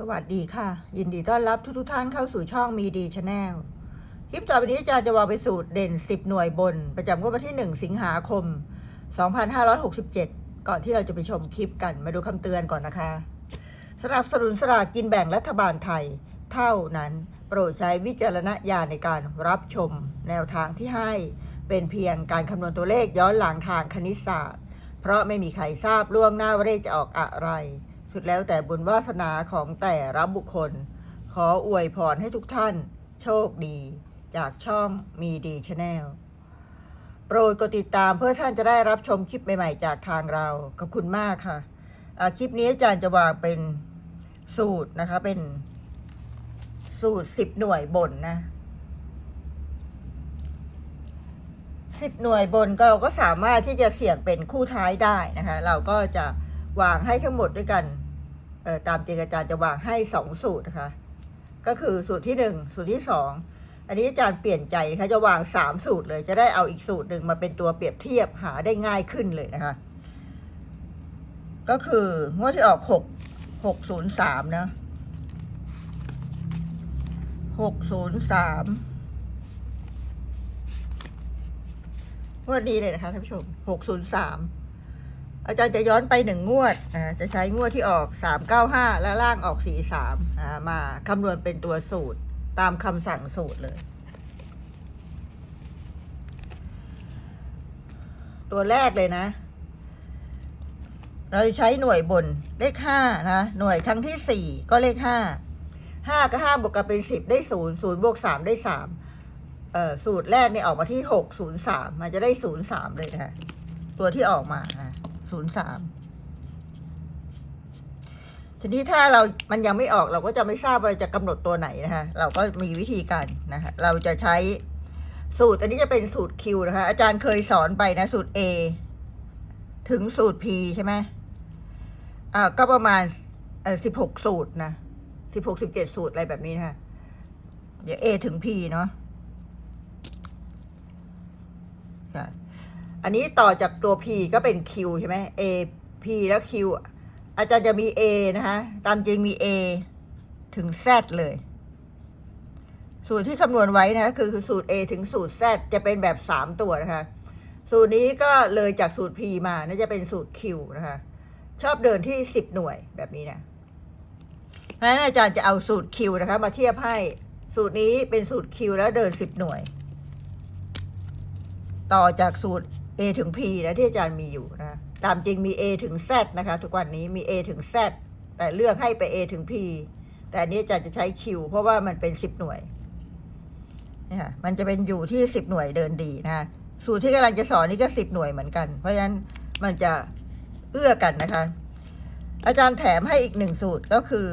สวัสดีค่ะ ยินดีต้อนรับทุกทุกท่านเข้าสู่ช่องมีดีชาแนลคลิปต่อไปนี้อาจารย์จะวางไปสูตรเด่น 10 หน่วยบน ประจำงวดวันที่ 1 สิงหาคม 2567 ก่อนที่เราจะไปชมคลิปกันมาดูคำเตือนก่อนนะคะสนับสนุนสลากกินแบ่งรัฐบาลไทย เท่านั้น โปรดใช้วิจารณญาณในการรับชม แนวทางที่ให้เป็นเพียงการคำนวณตัวเลขย้อนหลังทางคณิตศาสตร์ เพราะไม่มีใครทราบล่วงหน้าว่าเลขจะออกอะไร สุดแล้วแต่บุญวาสนาของแต่ละบุคคล ขออวยพรให้ทุกท่าน โชคดี จากช่องมีดีชาแนลโปรดกดติดตามเพื่อท่านจะได้รับชมคลิปใหม่ ๆ จากทางเรา ขอบคุณมากค่ะอ่าคลิปนี้อาจารย์จะวางเป็นสูตรนะคะ เป็นสูตรสิบหน่วยบนนะสิบหน่วยบนก็เราก็สามารถที่จะเสี่ยงเป็นคู่ท้ายได้นะคะ เราก็จะ วางให้ทั้งหมดด้วยกันเอ่อตามจริงอาจารย์จะวางให้สองสูตรนะคะ ก็คือสูตรที่หนึ่งสูตรที่สองอันนี้อาจารย์เปลี่ยนใจนะคะจะวางสามสูตรเลยจะได้เอาอีกสูตรหนึ่งมาเป็นตัวเปรียบเทียบหาได้ง่ายขึ้นเลยนะคะ ก็คืองวดที่ออกหกหกศูนย์สามนะหกศูนย์สามงวดนี้เลยนะคะท่านผู้ชมหกศูนย์สาม อาจารย์จะย้อนไปหนึ่งงวดจะใช้งวดที่ออกสามเก้าห้าและล่างออกสี่สามมาคำนวณเป็นตัวสูตรตามคำสั่งสูตรเลย ตัวแรกเลยนะ เราจะใช้หน่วยบนเลขห้านะ หน่วยครั้งที่สี่ก็เลขห้าห้ากับห้าบวกกันเป็นสิบได้ศูนย์ศูนย์บวกสามได้สามเอ่อ สูตรแรกเนี่ยออกมาที่หกศูนย์สามมันจะได้ศูนย์สามเลยนะตัวที่ออกมานะ ศูนย์สามทีนี้ถ้าเรามันยังไม่ออกเราก็จะไม่ทราบว่าจะกำหนดตัวไหนนะคะเราก็มีวิธีการนะคะเราจะใช้สูตร อันนี้จะเป็นสูตร Q นะคะ อาจารย์เคยสอนไปนะสูตร A ถึงสูตร P ใช่ไหมอ่าก็ประมาณเออสิบหกสูตรนะสิบหกสิบเจ็ดสูตรอะไรแบบนี้นะคะเดี๋ยว A ถึง P เนาะค่ะ อันนี้ต่อจากตัว P ก็เป็น Q ใช่ไหม A P แล้ว Q อาจารย์จะมี A นะคะตามจริงมี A ถึง Z เลย สูตรที่คำนวณไว้นะคือสูตร A ถึงสูตร Z จะเป็นแบบสามตัวนะคะ สูตรนี้ก็เลยจากสูตร P มาน่าจะเป็นสูตร Q นะคะ ชอบเดินที่สิบหน่วยแบบนี้นะเพราะฉะนั้นอาจารย์จะเอาสูตร Q นะคะ มาเทียบให้สูตรนี้เป็นสูตร Q แล้วเดินสิบหน่วย ต่อจากสูตร A ถึง P นะที่อาจารย์มีอยู่นะ ตามจริงมี A ถึง Z นะคะ ทุกวันนี้มี A ถึง Z แต่เลือกให้ไป A ถึง P แต่อันนี้อาจารย์จะใช้ Q เพราะว่ามันเป็นสิบหน่วยนี่ค่ะมันจะเป็นอยู่ที่สิบหน่วยเดินดีนะสูตรที่กำลังจะสอนนี่ก็สิบหน่วยเหมือนกัน เพราะฉะนั้นมันจะเอื้อกันนะคะ อาจารย์แถมให้อีกหนึ่งสูตรก็คือ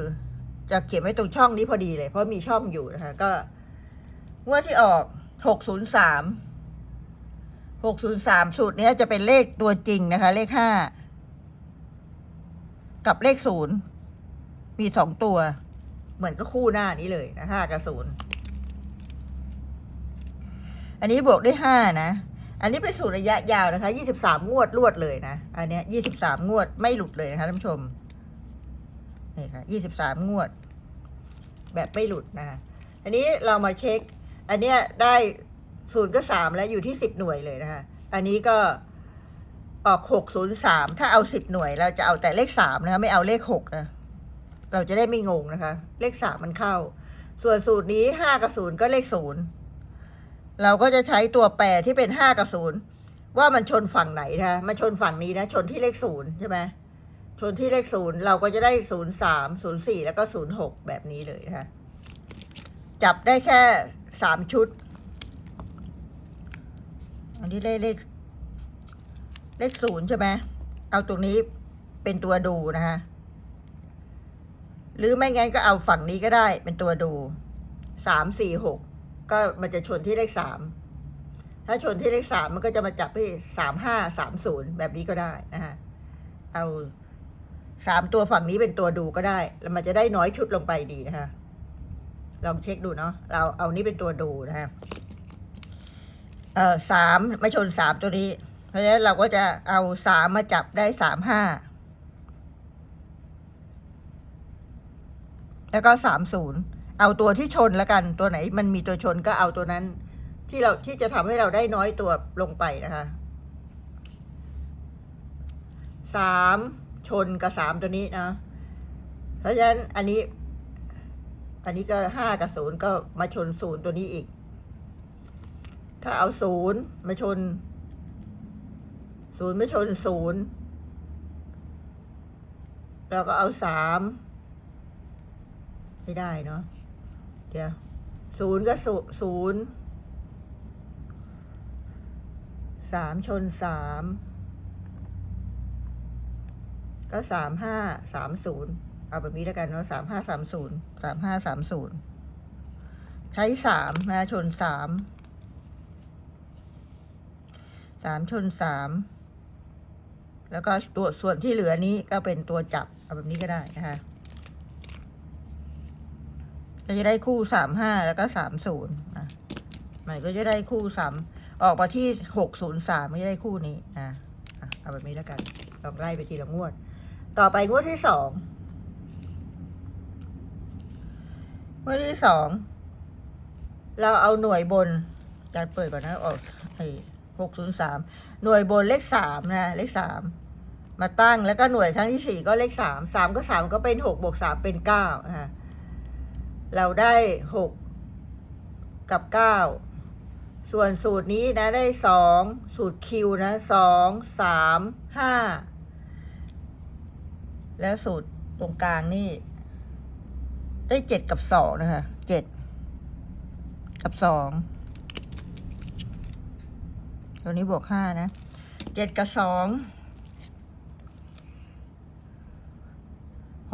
จะเก็บไว้ตรงช่องนี้พอดีเลย เพราะมีช่องอยู่นะคะ ก็งวดที่ออกหกศูนย์สาม หกศูนย์สามสูตรนี้จะเป็นเลขตัวจริงนะคะ เลขห้ากับเลขศูนย์มีสองตัว เหมือนก็คู่หน้านี้เลยนะห้ากับศูนย์อันนี้บวกด้วยห้านะ อันนี้เป็นสูตรระยะยาวนะคะยี่สิบสามงวดรวดเลยนะ อันเนี้ยยี่สิบสามงวดไม่หลุดเลยนะคะท่านผู้ชมนี่ค่ะยี่สิบสามงวด แบบไม่หลุดนะคะอันนี้เรามาเช็ค อันเนี้ยได้ ศูนย์ก็สามแล้วอยู่ที่สิบหน่วยเลยนะคะ อันนี้ก็ออกหกศูนย์สามถ้าเอาสิบหน่วย เราจะเอาแต่เลขสามนะคะ ไม่เอาเลขหกนะ เราจะได้ไม่งงนะคะ เลขสามมันเข้า ส่วนสูตรนี้ห้ากับศูนย์ก็เลขศูนย์เราก็จะใช้ตัวแปรที่เป็นห้ากับศูนย์ว่ามันชนฝั่งไหนนะมันชนฝั่งนี้นะ ชนที่เลขศูนย์ใช่ไหมชนที่เลขศูนย์เราก็จะได้ศูนย์สามศูนย์สี่แล้วก็ศูนย์หกแบบนี้เลยนะคะจับได้แค่สามชุด อันนี้เลขเลขศูนย์ใช่ไหมเอาตรงนี้เป็นตัวดูนะคะ หรือไม่งั้นก็เอาฝั่งนี้ก็ได้เป็นตัวดูสามสี่หกก็มันจะชนที่เลขสามถ้าชนที่เลขสามมันก็จะมาจับที่สามห้าสามศูนย์แบบนี้ก็ได้นะฮะเอาสามตัวฝั่งนี้เป็นตัวดูก็ได้ แล้วมันจะได้น้อยชุดลงไปดีนะคะลองเช็คดูเนาะเราเอานี้เป็นตัวดูนะฮะ เอ่อสามมาชนสามตัวนี้ เพราะฉะนั้นเราก็จะเอาสามมาจับได้สามห้าแล้วก็สามศูนย์เอาตัวที่ชนแล้วกันตัวไหน มันมีตัวชนก็เอาตัวนั้น ที่เราที่จะทำให้เราได้น้อยตัวลงไปนะคะสามชนกับสามตัวนี้นะ เพราะฉะนั้นอันนี้ อันนี้ก็ห้ากับศูนย์ก็มาชนศูนย์ตัวนี้อีก ถ้าเอาศูนย์มาชนศูนย์ไม่ชนศูนย์เราก็เอาสามไม่ได้เนาะเดี๋ยวศูนย์ก็ศูศูนย์สามชนสามก็สามห้าสามศูนย์เอาแบบนี้แล้วกันเนาะสามห้าสามศูนย์สามห้าสามศูนย์ใช้สามนะชนสาม สามชนสามแล้วก็ตัวส่วนที่เหลือนี้ก็เป็นตัวจับเอาแบบนี้ก็ได้นะคะก็จะได้คู่สามห้าแล้วก็สามศูนย์นะมันก็จะได้คู่สามออกมาที่หกศูนย์สามไม่ได้คู่นี้นะเอาแบบนี้แล้วกันลองไล่ไปทีละงวด ต่อไปงวดที่สองงวดที่สองเราเอาหน่วยบนการเปิดก่อนนะออกไอ หกศูนย์สามหน่วยบนเลขสามนะเลขสามมาตั้งแล้วก็หน่วยครั้งที่สี่ก็เลขสามสามก็สามก็เป็นหกบวกสามเป็นเก้านะคะเราได้หกกับเก้าส่วนสูตรนี้นะได้สองสูตรคิวนะสองสามห้าแล้วสูตรตรงกลางนี่ ได้เจ็ดกับสองนะคะเจ็ดกับสอง ตัวนี้บวกห้านะเจ็ดกับสอง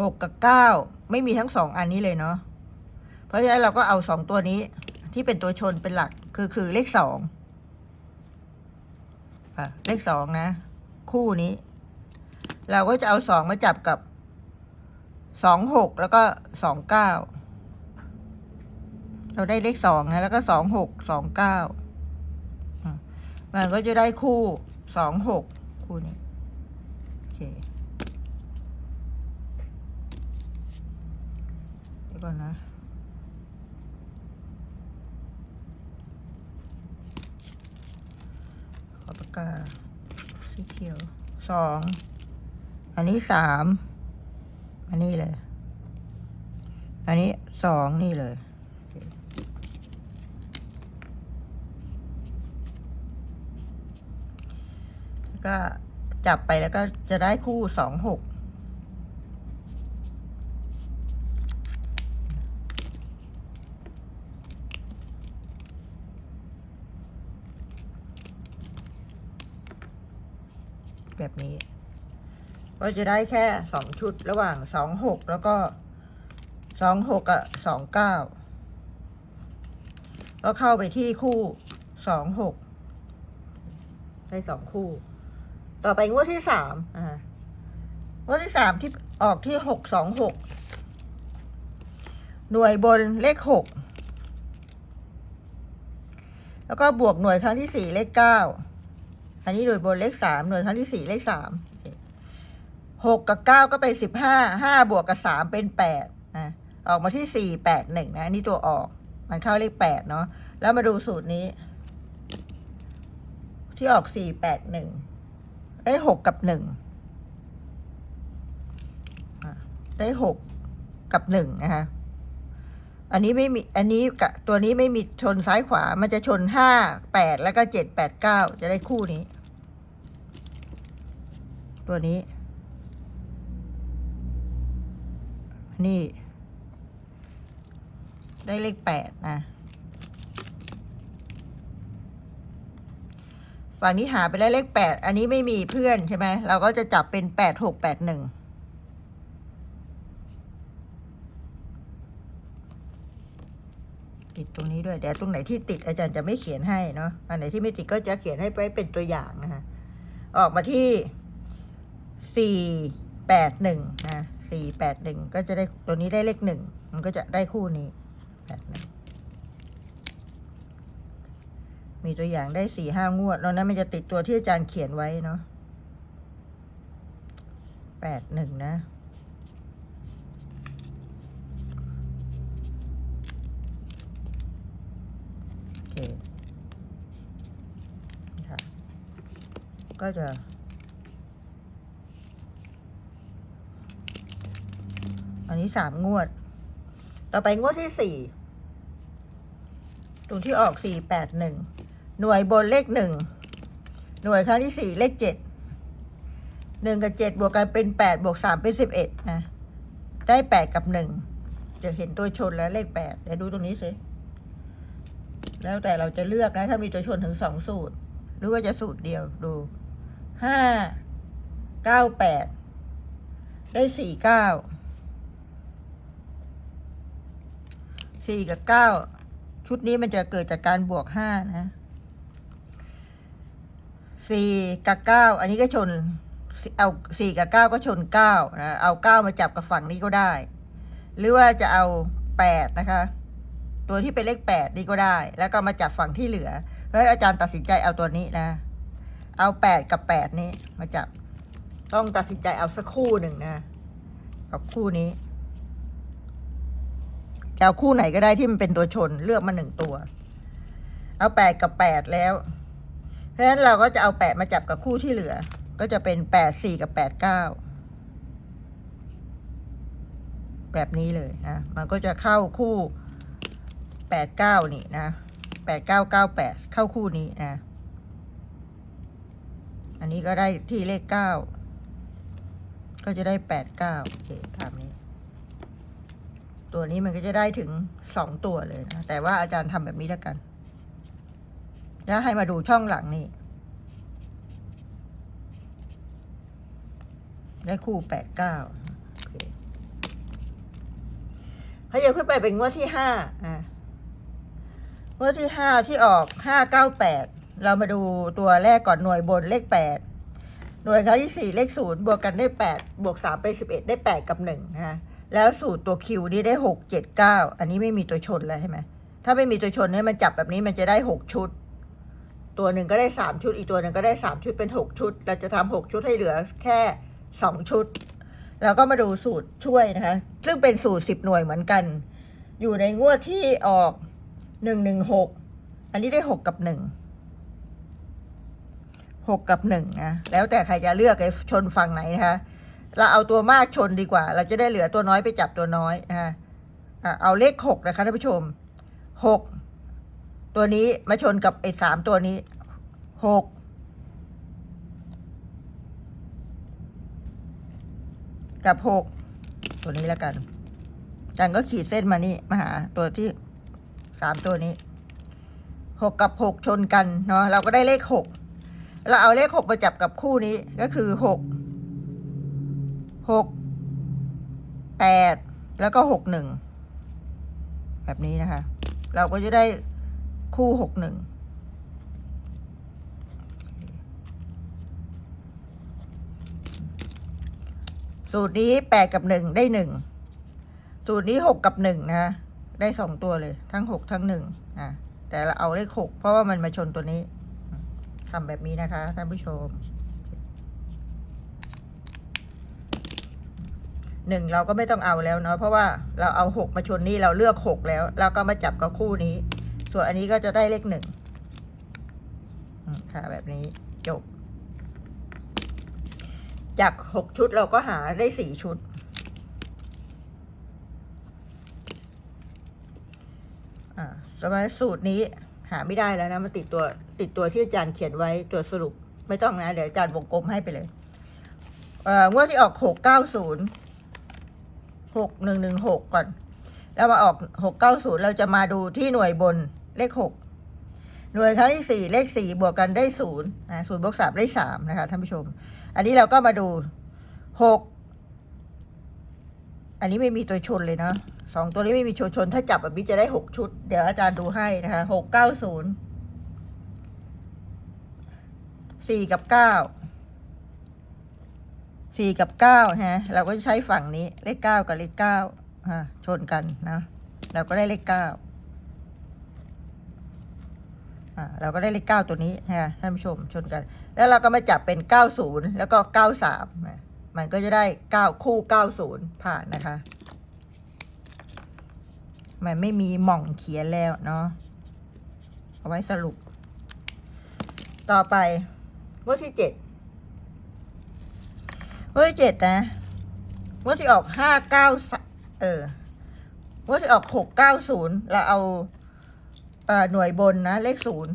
หกกับเก้าไม่มีทั้งสองอันนี้เลยเนาะเพราะฉะนั้นเราก็เอาสองตัวนี้ที่เป็นตัวชนเป็นหลักคือคือเลขสองอะเลขสองนะ คู่นี้ เราก็จะเอาสองมาจับกับสองหกแล้วก็สองเก้าเราได้เลขสองนะ แล้วก็สองหกสองเก้า มันก็จะได้คู่สองหกคู่นี้โอเคเดี๋ยวก่อนนะขอปากกาสีเขียวสองอันนี้สามอันนี้เลย อันนี้สองนี่เลย ก็จับไปแล้วก็จะได้คู่สองหกแบบนี้ ก็จะได้แค่สองชุดระหว่างสองหกแล้วก็สองหกกับสองเก้าก็เข้าไปที่คู่สองหกได้สองคู่ ต่อไปงวดที่สามอ่างวดที่สามที่ออกที่หกสองหกหน่วยบนเลขหกแล้วก็บวกหน่วยครั้งที่สี่เลขเก้าอันนี้หน่วยบนเลขสามหน่วยครั้งที่สี่เลขสามหกกับเก้าก็เป็นสิบห้าห้าบวกกับสามเป็นแปดนะออกมาที่สี่แปดหนึ่งนะอันนี่ตัวออก มันเข้าเลขแปดเนาะแล้วมาดูสูตรนี้ ที่ออกสี่แปดหนึ่ง ได้หกกับหนึ่งได้หกกับหนึ่งนะคะ อันนี้ไม่มี อันนี้กับตัวนี้ไม่มีชนซ้ายขวา มันจะชนห้าแปดแล้วก็เจ็ดแปดเก้าจะได้คู่นี้ ตัวนี้ นี่ ได้เลขแปดนะ ฝั่งนี้หาไปแล้วเลขแปดอันนี้ไม่มีเพื่อนใช่ไหมเราก็จะจับเป็นแปดหกแปดหนึ่งติดตรงนี้ด้วยเดี๋ยวตรงไหนที่ติดอาจารย์จะไม่เขียนให้เนาะอันไหนที่ไม่ติดก็จะเขียนให้ไปเป็นตัวอย่างนะคะออกมาที่สี่แปดหนึ่งนะสี่แปดหนึ่งก็จะได้ตัวนี้ได้เลขหนึ่งมันก็จะได้คู่นี้แปดหนึ่ง มีตัวอย่างได้สี่ห้างวดแล้วนั้นมันจะติดตัวที่อาจารย์เขียนไว้เนาะแปดหนึ่งนะโอเคค่ะก็จะอันนี้สามงวด ต่อไปงวดที่สี่ตรงที่ออกสี่แปดหนึ่ง หน่วยบนเลขหนึ่งหน่วยครั้งที่สี่เลขเจ็ดหนึ่งกับเจ็ดบวกกันเป็นแปดบวกสามเป็นสิบเอ็ดนะ ได้แปดกับหนึ่งจะเห็นตัวชนแล้วเลขแปดเดี๋ยวดูตรงนี้สิแล้วแต่เราจะเลือกนะ ถ้ามีตัวชนถึงสองสูตร หรือว่าจะสูตรเดียวดูห้าเก้าแปดได้สี่เก้าสี่กับเก้าชุดนี้มันจะเกิดจากการบวกห้านะ สี่กับเก้าอันนี้ก็ชนเอาสี่กับเก้าก็ชนเก้านะเอาเก้ามาจับกับฝั่งนี้ก็ได้ หรือว่าจะเอาแปดนะคะ ตัวที่เป็นเลขแปดนี่ก็ได้ แล้วก็มาจับฝั่งที่เหลือแล้วอาจารย์ตัดสินใจเอาตัวนี้นะ เอาแปดกับแปดนี้มาจับ ต้องตัดสินใจเอาสักคู่หนึ่งนะเอาคู่นี้จะเอาคู่ไหนก็ได้ที่มันเป็นตัวชนเลือกมาหนึ่งตัว เอาแปดกับแปดแล้ว ราะฉะนั้นเราก็จะเอาแปดมาจับกับคู่ที่เหลือ ก็จะเป็นแปดสี่กับแปดเก้าแบบนี้เลยนะ มันก็จะเข้าคู่แปดเก้านี่นะแปดเก้าเก้าแปดเข้าคู่นี้นะ อันนี้ก็ได้ที่เลขเก้าก็จะได้แปดเก้าโอเคตามนี้ ตัวนี้มันก็จะได้ถึงสองตัวเลยนะ แต่ว่าอาจารย์ทำแบบนี้แล้วกัน แล้วให้มาดูช่องหลังนี่ได้คู่แปดเก้าถ้ายังขึ้นไปเป็นงวดที่ห้าอะงวดที่ห้าที่ออกห้าเก้าแปดเรามาดูตัวแรกก่อนหน่วยบนเลขแปดหน่วยครั้งที่สี่เลขศูนย์บวกกันได้แปดบวกสามเป็นสิบเอ็ดได้แปดกับหนึ่งนะฮะแล้วสูตรตัวคิวนี่ได้หกเจ็ดเก้าอันนี้ไม่มีตัวชนแล้วใช่ไหมถ้าไม่มีตัวชนเนี่ยมันจับแบบนี้มันจะได้หกชุด ตัวหนึ่งก็ได้สามชุด อีกตัวหนึ่งก็ได้สามชุดเป็นหกชุด เราจะทำหกชุดให้เหลือแค่สองชุด แล้วก็มาดูสูตรช่วยนะคะ ซึ่งเป็นสูตรสิบหน่วยเหมือนกัน อยู่ในงวดที่ออกหนึ่งหนึ่งหกอันนี้ได้หกกับหนึ่งหกกับหนึ่งนะ แล้วแต่ใครจะเลือกไอ้ชนฝั่งไหนนะคะ เราเอาตัวมากชนดีกว่า เราจะได้เหลือตัวน้อยไปจับตัวน้อยนะคะอะเอาเลขหกนะคะท่านผู้ชมหก ตัวนี้มาชนกับไอ้สามตัวนี้หกกับหกตัวนี้แล้วกันจันก็ขีดเส้นมานี่มาหาตัวที่สามตัวนี้หกกับหกชนกันเนาะเราก็ได้เลขหกเราเอาเลขหกมาจับกับคู่นี้ก็คือหกหกแปดแล้วก็หกหนึ่งแบบนี้นะคะ เราก็จะได้ คู่หกหนึ่งสูตรนี้แปดกับหนึ่งได้หนึ่งสูตรนี้หกกับหนึ่งนะได้สองตัวเลยทั้งหกทั้งหนึ่งอะแต่เราเอาเลขหกเพราะว่ามันมาชนตัวนี้ทำแบบนี้นะคะท่านผู้ชมหนึ่งเราก็ไม่ต้องเอาแล้วเนาะเพราะว่าเราเอาหกมาชนนี่เราเลือกหกแล้ว เราก็มาจับกับคู่นี้ ส่วนอันนี้ก็จะได้เลขหนึ่งค่ะแบบนี้จบ จากหกชุดเราก็หาได้สี่ชุด อ่าสมัยสูตรนี้หาไม่ได้แล้วนะมาติดตัวติดตัวที่อาจารย์เขียนไว้ตัวสรุป ไม่ต้องนะ เดี๋ยวอาจารย์วงกลมให้ไปเลย เอ่องวดที่ออกหกเก้าศูนย์หกหนึ่งหนึ่งหกก่อน แล้วมาออกหกเก้าศูนย์เราจะมาดูที่หน่วยบน เลขหกหน่วยครั้งที่สี่เลขสี่บวกกันได้ศูนย์นะศูนย์บวกสามได้สามนะคะท่านผู้ชม อันนี้เราก็มาดูหกอันนี้ไม่มีตัวชนเลยเนาะสองตัวนี้ไม่มีตัวชน ถ้าจับแบบนี้จะได้หกชุด เดี๋ยวอาจารย์ดูให้นะคะหกเก้าศูนย์สี่กับเก้าสี่กับเก้าฮะเราก็ใช้ฝั่งนี้เลขเก้ากับเลขเก้าฮะชนกันนะเราก็ได้เลขเก้า อ่าเราก็ได้เลขเก้าตัวนี้ฮะท่านผู้ชมชนกัน แล้วเราก็มาจับเป็นเก้าศูนย์แล้วก็เก้าสามมันก็จะได้เก้าคู่เก้าศูนย์ผ่านนะคะ มันไม่มีหม่องเขียนแล้วเนาะเอาไว้สรุป ต่อไปงวดที่เจ็ดวดที่เจ็ดนะงวดที่ออกห้าเก้าเอองวดที่ออกหกเก้าศูนย์เราเอา หน่วยบนนะ เลขศูนย์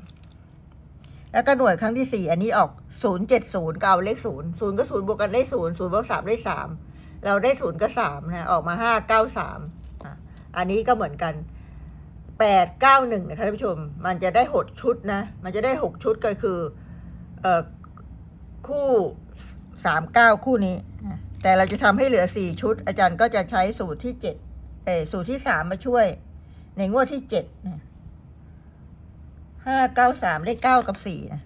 แล้วก็หน่วยครั้งที่สี่อันนี้ออกศูนย์เจ็ดศูนย์เก็เอาเลขศูนย์ศูนย์ก็ศูนย์บวกกันได้ศูนย์ศูนย์บวกสามได้สามเราได้ศูนย์ก็สามนะออกมาห้าเก้าสามอันนี้ก็เหมือนกันแปดเก้าหนึ่งนะคะท่านผู้ชม มันจะได้หกชุดนะ มันจะได้หกชุดก็คือเอ่อคู่สามเก้าคู่นี้ แต่เราจะทำให้เหลือสี่ชุด อาจารย์ก็จะใช้สูตรที่เจ็ดเออสูตรที่สามมาช่วย ในงวดที่เจ็ดนะ ห้าเก้าสามได้เก้ากับสี่นะ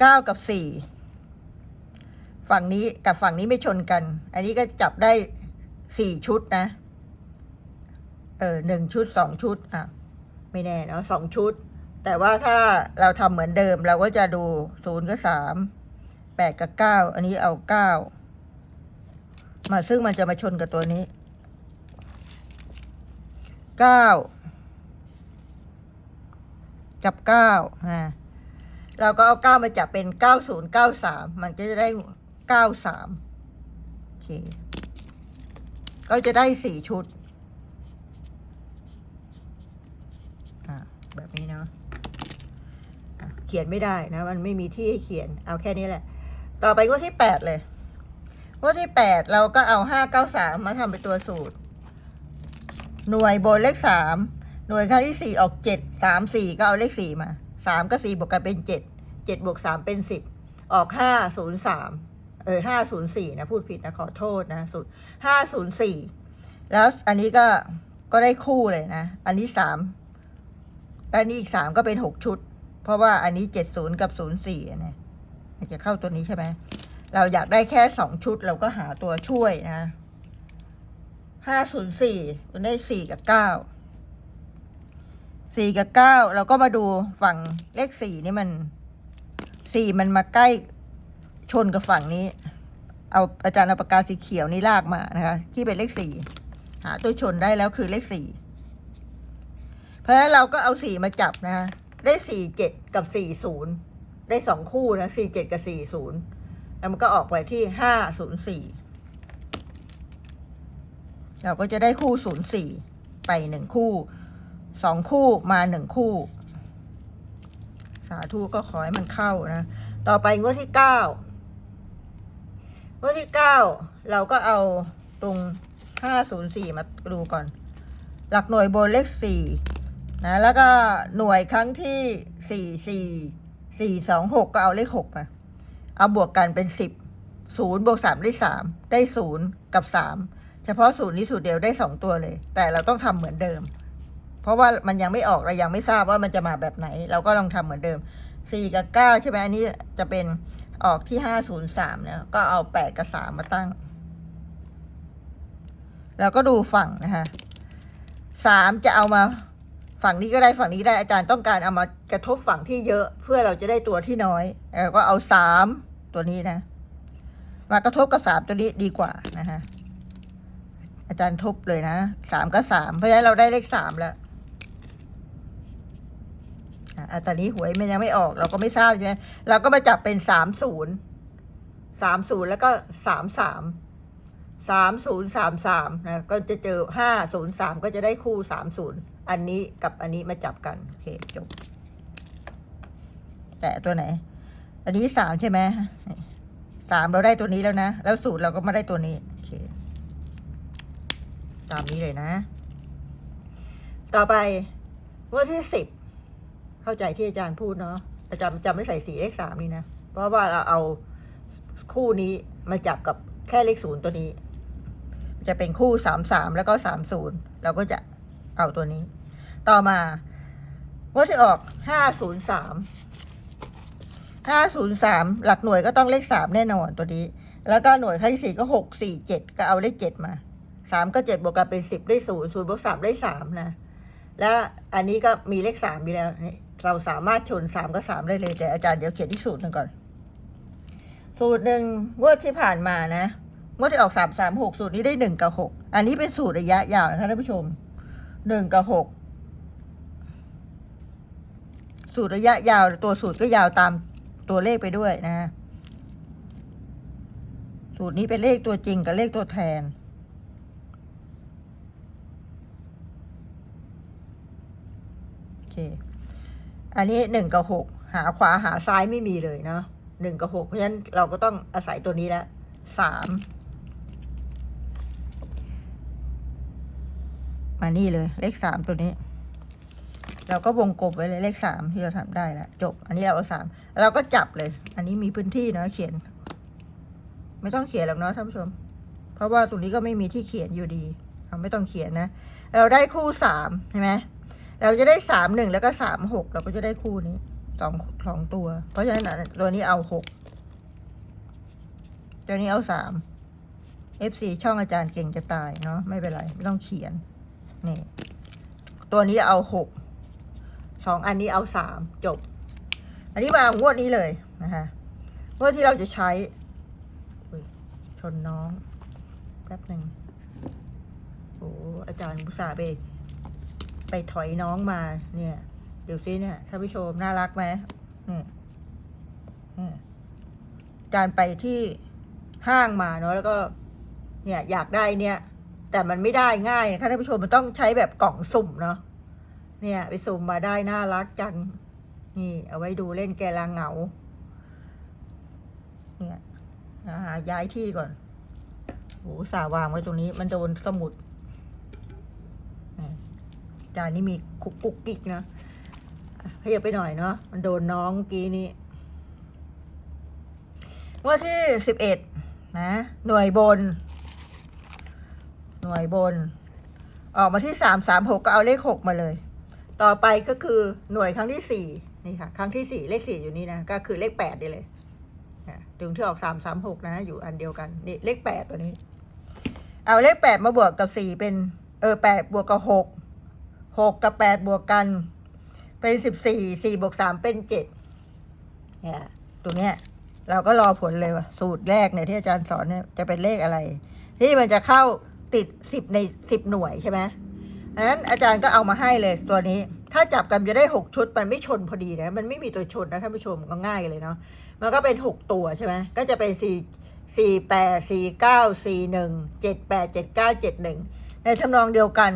เก้ากับสี่ฝั่งนี้กับฝั่งนี้ไม่ชนกัน อันนี้ก็จับได้สี่ชุดนะ เออหนึ่งชุดสองชุด อะ ไม่แน่เนาะสองชุด แต่ว่าถ้าเราทำเหมือนเดิม เราก็จะดูศูนย์กับสามแปดกับเก้าอันนี้เอาเก้ามาซึ่งมันจะมาชนกับตัวนี้เก้า กับเก้าอ่าเราก็เอาเก้ามาจับเป็นเก้าศูนย์เก้าสามมันก็จะได้เก้าสามโอเคก็จะได้สี่ชุดอะแบบนี้เนาะะเขียนไม่ได้นะ มันไม่มีที่ให้เขียนเอาแค่นี้แหละ ต่อไปงวดที่แปดเลยงวดที่แปดเราก็เอาห้าเก้าสามมาทำเป็นตัวสูตร หน่วยบนเลขสาม หน่วยครั้งที่สี่ออกเจ็ดสามสี่ก็เอาเลขสี่มาสามกับสี่บวกกันเป็นเจ็ดเจ็ดบวกสามเป็นสิบออกห้าศูนย์สามเออห้าศูนย์สี่นะพูดผิดนะขอโทษนะสูตรห้าศูนย์สี่แล้วอันนี้ก็ก็ได้คู่เลยนะ อันนี้สามแล้วนี้อีกสามก็เป็นหกชุด เพราะว่าอันนี้เจ็ดศูนย์กับศูนย์สี่เนี่ยมันจะเข้าตัวนี้ใช่ไหมเราอยากได้แค่สองชุดเราก็หาตัวช่วยนะห้าศูนย์สี่มันได้สี่กับเก้า สี่กับเก้าเราก็มาดูฝั่งเลขสี่นี่มันสี่มันมาใกล้ชนกับฝั่งนี้ เอาอาจารย์เอาปากกาสีเขียวนี่ลากมานะคะ ที่เป็นเลขสี่หาตัวชนได้แล้วคือเลขสี่เพราะฉะนั้นเราก็เอาสี่มาจับนะคะได้สี่เจ็ดกับสี่ศูนย์ได้สองคู่นะสี่เจ็ดกับสี่ศูนย์แล้วมันก็ออกไปที่ห้าศูนย์สี่เราก็จะได้คู่ศูนย์สี่ไปหนึ่งคู่ สองคู่มาหนึ่งคู่ สาธุก็ขอให้มันเข้านะ ต่อไปงวดที่เก้างวดที่เก้าเราก็เอาตรงห้าศูนย์สี่มาดูก่อน หลักหน่วยบนเลขสี่นะแล้วก็หน่วยครั้งที่สี่สี่สี่สองหกก็เอาเลขหกมา เอาบวกกันเป็นสิบศูนย์บวกสามได้สามได้ศูนย์กับสามเฉพาะศูนย์นี้สูตรเดียวได้สองตัวเลย แต่เราต้องทำเหมือนเดิม เพราะว่ามันยังไม่ออกเรายังไม่ทราบว่ามันจะมาแบบไหน เราก็ลองทำเหมือนเดิมสี่กับเก้าใช่ไหมอันนี้จะเป็นออกที่ห้าศูนย์สามเนี่ยก็เอาแปดกับสามาตั้ง แล้วก็ดูฝั่งนะคะสามจะเอามาฝั่งนี้ก็ได้ฝั่งนี้ได้อาจารย์ต้องการเอามากระทบฝั่งที่เยอะ เพื่อเราจะได้ตัวที่น้อยแล้วก็เอาสามตัวนี้นะ มากระทบกับสามตัวนี้ดีกว่านะคะอาจารย์ทบเลยนะสามกับสามเพราะฉะนั้นเราได้เลขสามแล้ว อะตอนนี้หวยมันยังไม่ออก เราก็ไม่ทราบใช่ไหมเราก็มาจับเป็นสามศูนย์สามศูนย์แล้วก็สามสามสามศูนย์สามสามนะก็จะเจอห้าศูนย์สามก็จะได้คู่สามศูนย์อันนี้กับอันนี้มาจับกันโอเคจบแต่ตัวไหน อันนี้สามใช่ไหมสามเราได้ตัวนี้แล้วนะ แล้วสูตรเราก็มาได้ตัวนี้โอเคตามนี้เลยนะ ต่อไปงวดที่สิบ เข้าใจที่อาจารย์พูดเนาะอาจารย์จำไม่ใส่สีเลขสามนี่นะ เพราะว่าเราเอาคู่นี้มาจับกับแค่เลขศูนย์ตัวนี้ จะเป็นคู่สามสามแล้วก็สามศูนย์เราก็จะเอาตัวนี้ ต่อมางวดที่ออกห้าศูนย์สามห้าศูนย์สามหลักหน่วยก็ต้องเลขสามแน่นอนตัวนี้ แล้วก็หน่วยค่าที่สี่ก็หกสี่เจ็ดก็เอาเลขเจ็ดมาสามก็เจ็ดบวกกันเป็นสิบได้ศูนย์ศูนย์บวกสามได้สามนะ แล้วอันนี้ก็มีเลขสามอยู่แล้วนี่ เราสามารถชนสามกับสามได้เลยแต่อาจารย์เดี๋ยวเขียนที่สูตรหนึ่งก่อน สูตรหนึ่งงวดที่ผ่านมานะงวดที่ออกสามสามหกสูตรนี้ได้หนึ่งกับหกอันนี้เป็นสูตรระยะยาวนะคะท่านผู้ชมหนึ่งกับหกสูตรระยะยาวตัวสูตรก็ยาวตามตัวเลขไปด้วยนะ สูตรนี้เป็นเลขตัวจริงกับเลขตัวแทน โอเค อันนี้หนึ่งกับหกหาขวาหาซ้ายไม่มีเลยเนาะหนึ่งกับหกเพราะฉะนั้นเราก็ต้องอาศัยตัวนี้แล้วสามมานี่เลย เลขสามตัวนี้ เราก็วงกลมไว้เลยเลขสามที่เราทำได้แล้วจบ อันนี้เราเอาสามเราก็จับเลย อันนี้มีพื้นที่เนาะเขียน ไม่ต้องเขียนหรอกเนาะท่านผู้ชม เพราะว่าตรงนี้ก็ไม่มีที่เขียนอยู่ดี เราไม่ต้องเขียนนะ เราได้คู่สามใช่ไหม เราจะได้สามหนึ่งแล้วก็สามหกเราก็จะได้คู่นี้สองสองตัว เพราะฉะนั้นตัวนี้เอาหกตัวนี้เอาสาม FC ช่องอาจารย์เก่งจะตายเนาะไม่เป็นไร ไม่ต้องเขียนนี่ตัวนี้เอาหกสองอันนี้เอาสามจบ อันนี้มางวดนี้เลยนะคะงวดที่เราจะใช้ชนน้องแป๊บหนึ่งโอ้อาจารย์บุษาห์ไปไป ถอยน้องมาเนี่ยเดี๋ยวซิเนี่ยท่านผู้ชมน่ารักไหมเนี่ยเนี่ยการไปที่ห้างมาเนาะแล้วก็ เนี่ยอยากได้เนี่ย แต่มันไม่ได้ง่ายนะคะท่านผู้ชมมันต้องใช้แบบกล่องสุ่มเนาะเนี่ย ไปสุ่มมาได้น่ารักจังนี่ เอาไว้ดูเล่นแกลางเหงา เนี่ยนะหาย้ายที่ก่อนโหสาวางไว้ตรงนี้ มันโดนสมุด จานนี้มีคุกกุกกิกนะขยับไปหน่อยเนาะมันโดนน้องกี้นี้ว่าที่สิบเอ็ดนะ หน่วยบน หน่วยบน ออกมาที่สามสามหกก็เอาเลขหกมาเลย ต่อไปก็คือหน่วยครั้งที่สี่นี่ค่ะ ครั้งที่สี่เลขสี่อยู่นี่นะ ก็คือเลขแปดนี่เลยนะถึงที่ออกสามสามหกนะ อยู่อันเดียวกันนี่เลขแปดตัวนี้ เอาเลขแปดมาบวกกับสี่เป็น เออแปดบวกกับหก หกกับแปดบวกกัน เป็นสิบสี่สี่บวกสามเป็นเจ็ดเนี่ยตัวเนี้ย เราก็รอผลเลยว่ะสูตรแรกเนี่ยที่อาจารย์สอนเนี่ยจะเป็นเลขอะไร ที่มันจะเข้าติดสิบในสิบหน่วยใช่ไหมอันนั้นอาจารย์ก็เอามาให้เลยตัวนี้ ถ้าจับกันจะได้หกชุดมันไม่ชนพอดีนะมันไม่มีตัวชนนะท่านผู้ชมก็ง่ายเลยเนาะมันก็เป็นหกตัวใช่ไหมก็จะเป็นสี่สี่แปดสี่เก้าสี่หนึ่งเจ็ดแปดเจ็ดเก้าเจ็ดหนึ่งในทำนองเดียวกัน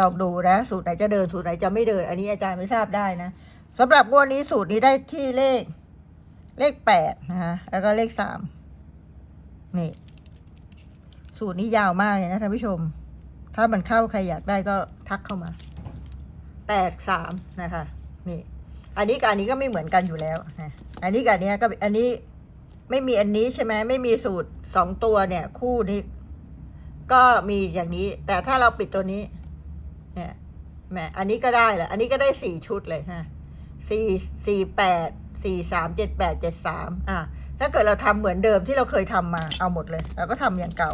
ลองดูนะ สูตรไหนจะเดินสูตรไหนจะไม่เดิน อันนี้อาจารย์ไม่ทราบได้นะสำหรับงวดนี้สูตรนี้ได้ที่เลข เลขแปดนะคะแล้วก็เลขสามนี่ สูตรนี้ยาวมากเลยนะท่านผู้ชม ถ้ามันเข้าใครอยากได้ก็ทักเข้ามาแปดสามนะคะ นี่ อันนี้กับอันนี้ก็ไม่เหมือนกันอยู่แล้วนะอันนี้กับอันเนี้ยก็อันนี้ไม่มีอันนี้ใช่ไหมไม่มีสูตรสองตัวเนี่ย คู่นี้ก็มีอย่างนี้ แต่ถ้าเราปิดตัวนี้ เนี่ยแหมอันนี้ก็ได้แหละอันนี้ก็ได้สี่ชุดเลยนะสี่สี่แปดสี่สามเจ็ดแปดเจ็ดสามอะถ้าเกิดเราทำเหมือนเดิมที่เราเคยทำมาเอาหมดเลยเราก็ทำอย่างเก่า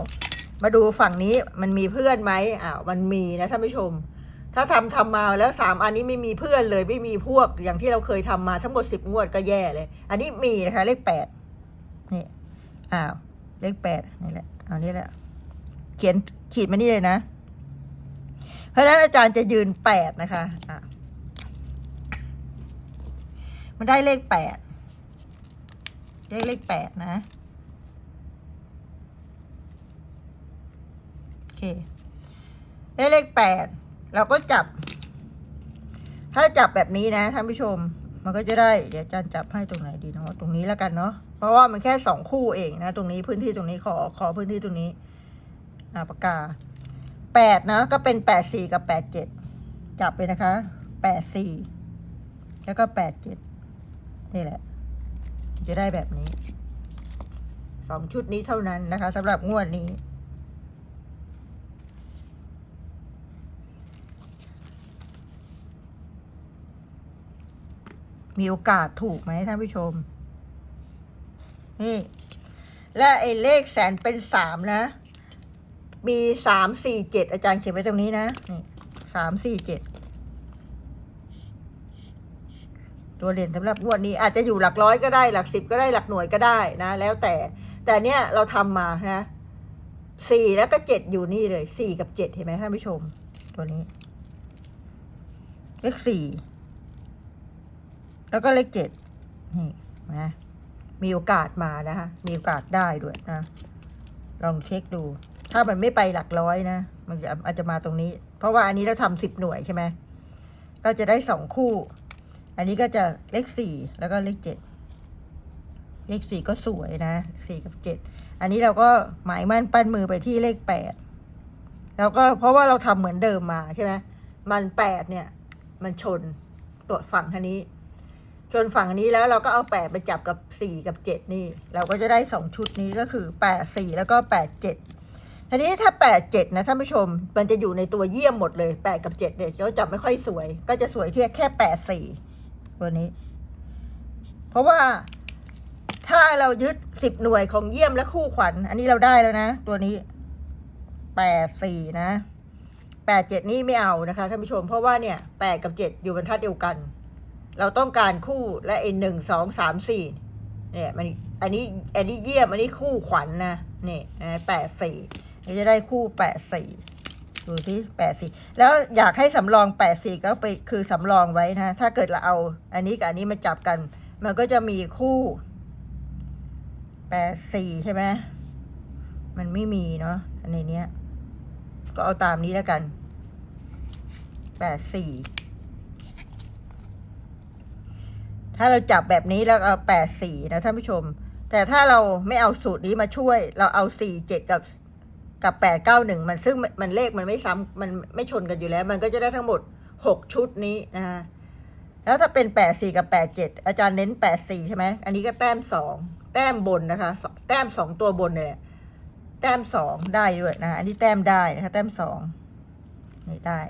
มาดูฝั่งนี้มันมีเพื่อนไหมอ่ามันมีนะท่านผู้ชม ถ้าทำทำมาแล้วสามอันนี้ไม่มีเพื่อนเลยไม่มีพวกอย่างที่เราเคยทำมาทั้งหมดสิบงวดก็แย่เลย อันนี้มีนะคะเลขแปดนี่อ้าวเลขแปดนี่แหละเอานี่แหละ เขียนขีดมานี่เลยนะ ราะฉะนั้นอาจารย์จะยืนแปดนะคะอะมันได้เลขแปดได้เลขแปดนะ โอเค ได้เลขแปดเราก็จับ ถ้าจับแบบนี้นะท่านผู้ชม มันก็จะได้ เดี๋ยวอาจารย์จับให้ตรงไหนดีเนาะ ตรงนี้แล้วกันเนาะ เพราะว่ามันแค่สองคู่เองนะ ตรงนี้พื้นที่ตรงนี้ขอขอพื้นที่ตรงนี้ อ่าปากกา แปดนะก็เป็นแปดสี่กับแปดเจ็ดจับเลยนะคะแปดสี่แล้วก็แปดเจ็ดนี่แหละ จะได้แบบนี้สองชุดนี้เท่านั้นนะคะสำหรับงวดนี้ มีโอกาสถูกไหมท่านผู้ชม นี่ และไอ้เลขแสนเป็นสามนะ มีสามสี่เจ็ดอาจารย์เขียนไว้ตรงนี้นะ นี่สามสี่เจ็ดตัวเด่นสำหรับงวดนี้อาจจะอยู่หลักร้อยก็ได้หลักสิบก็ได้หลักหน่วยก็ได้นะ แล้วแต่แต่เนี้ยเราทำมานะสี่แล้วก็เจ็ดอยู่นี่เลยสี่กับเจ็ดเห็นไหมท่านผู้ชม ตัวนี้ เลขสี่แล้วก็เลขเจ็ดนี่นะมีโอกาสมานะคะมีโอกาสได้ด้วยนะ ลองเช็คดู ถ้ามันไม่ไปหลักร้อยนะ มันอาจจะมาตรงนี้ เพราะว่าอันนี้เราทำสิบหน่วยใช่ไหม ก็จะได้สองคู่ อันนี้ก็จะเลขสี่แล้วก็เลขเจ็ด เลขสี่ก็สวยนะสี่กับเจ็ด อันนี้เราก็หมายมั่นปั้นมือไปที่เลขแปด แล้วก็เพราะว่าเราทำเหมือนเดิมมาใช่ไหม มันแปดเนี่ย มันชนตัวฝั่งทางนี้ ชนฝั่งนี้แล้วเราก็เอาแปดไปจับกับสี่กับเจ็ดนี่ เราก็จะได้สองชุดนี้ก็คือแปดสี่แล้วก็แปดเจ็ด ทีนี้ถ้าแปดเจ็ดนะท่านผู้ชม มันจะอยู่ในตัวเยี่ยมหมดเลยแปดกับเจ็ดเนี่ยเขาจะไม่ค่อยสวย ก็จะสวยที่แค่แปดสี่ตัวนี้ เพราะว่าถ้าเรายึดสิบหน่วยของเยี่ยมและคู่ขวัญ อันนี้เราได้แล้วนะ ตัวนี้แปดสี่นะแปดเจ็ดนี่ไม่เอานะคะท่านผู้ชม เพราะว่าเนี่ยแปดกับเจ็ดอยู่บรรทัดเดียวกัน เราต้องการคู่และเอ็นหนึ่งสองสามสี่เนี่ยมันอันนี้อันนี้เยี่ยม อันนี้คู่ขวัญนะนี่แปดสี่ นี่จะได้คู่แปดสี่ดูที่แปดสี่แล้วอยากให้สำรองแปดสี่ก็ไปคือสำรองไว้นะ ถ้าเกิดเราเอา อันนี้กับอันนี้มาจับกัน มันก็จะมีคู่แปดสี่ใช่ไหมมันไม่มีเนาะอันในเนี้ย ก็เอาตามนี้แล้วกันแปดสี่ถ้าเราจับแบบนี้แล้วเอาแปดสี่นะท่านผู้ชม แต่ถ้าเราไม่เอาสูตรนี้มาช่วย เราเอาสี่เจ็ดกับ กับแปดเก้าหนึ่งมันซึ่งมันเลขมันไม่ซ้ำมันไม่ชนกันอยู่แล้ว มันก็จะได้ทั้งหมดหกชุดนี้นะคะแล้วถ้าเป็นแปดสี่กับแปดเจ็ดอาจารย์เน้นแปดสี่ใช่ไหมอันนี้ก็แต้มสองแต้มบนนะคะแต้มสองตัวบนเนี่ยแต้มสองได้ด้วยนะอันนี้แต้มได้นะคะแต้มสองนี่ได้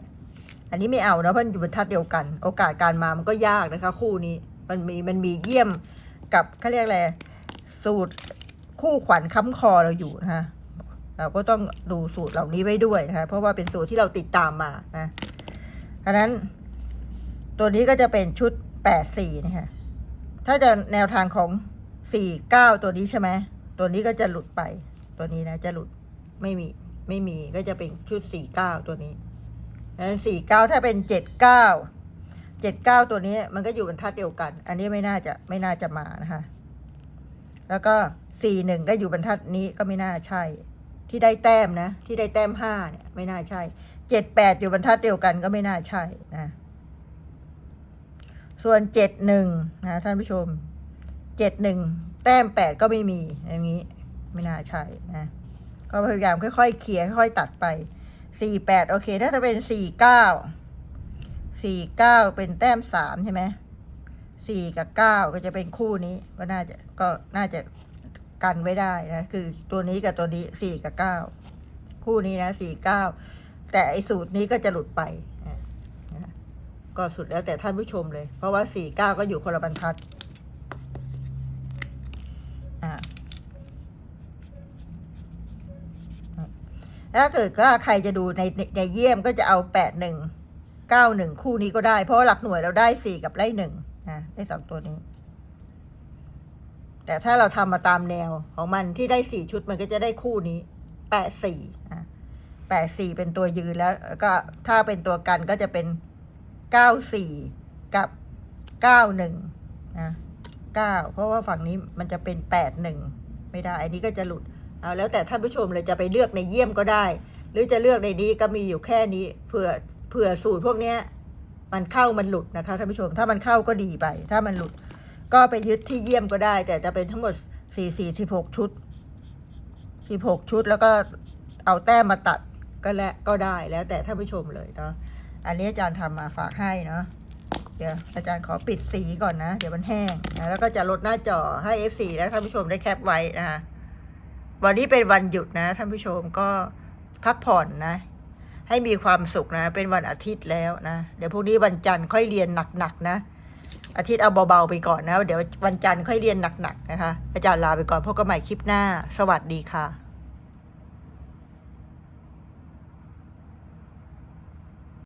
อันนี้ไม่เอานะเพราะมันอยู่บรรทัดเดียวกัน โอกาสการมามันก็ยากนะคะ คู่นี้มันมีมันมีเยี่ยมกับเขาเรียกอะไรสูตรคู่ขวัญค้ำคอเราอยู่นะคะ เราก็ต้องดูสูตรเหล่านี้ไว้ด้วยนะคะเพราะว่าเป็นสูตรที่เราติดตามมานะดังนั้น ตัวนี้ก็จะเป็นชุดแปดสี่นะคะถ้าจะแนวทางของสี่เก้าตัวนี้ใช่ไหมตัวนี้ก็จะหลุดไป ตัวนี้นะ จะหลุดไม่มีไม่มีก็จะเป็นชุดสี่เก้าตัวนี้นั้นสี่เก้าถ้าเป็นเจ็ดเก้าเจ็ดเก้าตัวนี้มันก็อยู่บรรทัดเดียวกัน อันนี้ไม่น่าจะไม่น่าจะมานะคะ แล้วก็สี่หนึ่งก็อยู่บรรทัดนี้ก็ไม่น่าใช่ ที่ได้แต้มนะ ที่ได้แต้มห้าเนี่ย ไม่น่าใช่เจ็ดแปดอยู่บรรทัดเดียวกันก็ไม่น่าใช่นะส่วนเจ็ดหนึ่งนะท่านผู้ชมเจ็ดหนึ่งแต้มแปดก็ไม่มีอย่างนี้ ไม่น่าใช่นะก็พยายามค่อยๆเคลียร์ค่อยๆตัดไปสี่แปดโอเค ถ้าจะเป็นสี่เก้าสี่เก้าเป็นแต้มสามใช่ไหมสี่กับเก้าก็จะเป็นคู่นี้ ก็น่าจะก็น่าจะ กันไว้ได้นะคือตัวนี้กับตัวนี้สี่กับเก้าคู่นี้นะสี่เก้าแต่ไอสูตรนี้ก็จะหลุดไปนะก็สุดแล้วแต่ท่านผู้ชมเลย เพราะว่าสี่เก้าก็อยู่คนละบรรทัดอ่าถ้าเกิดก็ใครจะดูในในเยี่ยมก็จะเอาแปดหนึ่งเก้าหนึ่งคู่นี้ก็ได้ เพราะหลักหน่วยเราได้สี่กับไล่หนึ่งนะได้สองตัวนี้ แต่ถ้าเราทำมาตามแนวของมันที่ได้สี่ชุดมันก็จะได้คู่นี้แปดสี่ะแปดสี่เป็นตัวยืนแล้วแล้วก็ถ้าเป็นตัวกันก็จะเป็นเก้าสี่กับเก้าหนึ่งนะเก้าเพราะว่าฝั่งนี้มันจะเป็นแปดหนึ่งไม่ได้ อันนี้ก็จะหลุดเอาแล้วแต่ท่านผู้ชมเลยจะไปเลือกในเยี่ยมก็ได้ หรือจะเลือกในนี้ก็มีอยู่แค่นี้เผื่อเผื่อสูตรพวกเนี้ยมันเข้ามันหลุดนะคะท่านผู้ชม ถ้ามันเข้าก็ดีไป ถ้ามันหลุด ก็ไปยึดที่เยี่ยมก็ได้ แต่จะเป็นทั้งหมดสี่สี่สิบหกชุดสิบหกชุดแล้วก็เอาแต้มมาตัดก็และก็ได้แล้วแต่ท่านผู้ชมเลยเนาะอันนี้อาจารย์ทำมาฝากให้เนาะเดี๋ยวอาจารย์ขอปิดสีก่อนนะ เดี๋ยวมันแห้งนะแล้วก็จะลดหน้าจอให้ F4 และท่านผู้ชมได้แคปไว้นะคะวันนี้เป็นวันหยุดนะท่านผู้ชมก็พักผ่อนนะ ให้มีความสุขนะ เป็นวันอาทิตย์แล้วนะ เดี๋ยวพรุ่งนี้วันจันทร์ค่อยเรียนหนักๆนะ อาทิตย์เอาเบาๆไปก่อนนะ เดี๋ยววันจันทร์ค่อยเรียนหนักๆนะคะ อาจารย์ลาไปก่อนพบกันใหม่คลิปหน้า สวัสดีค่ะ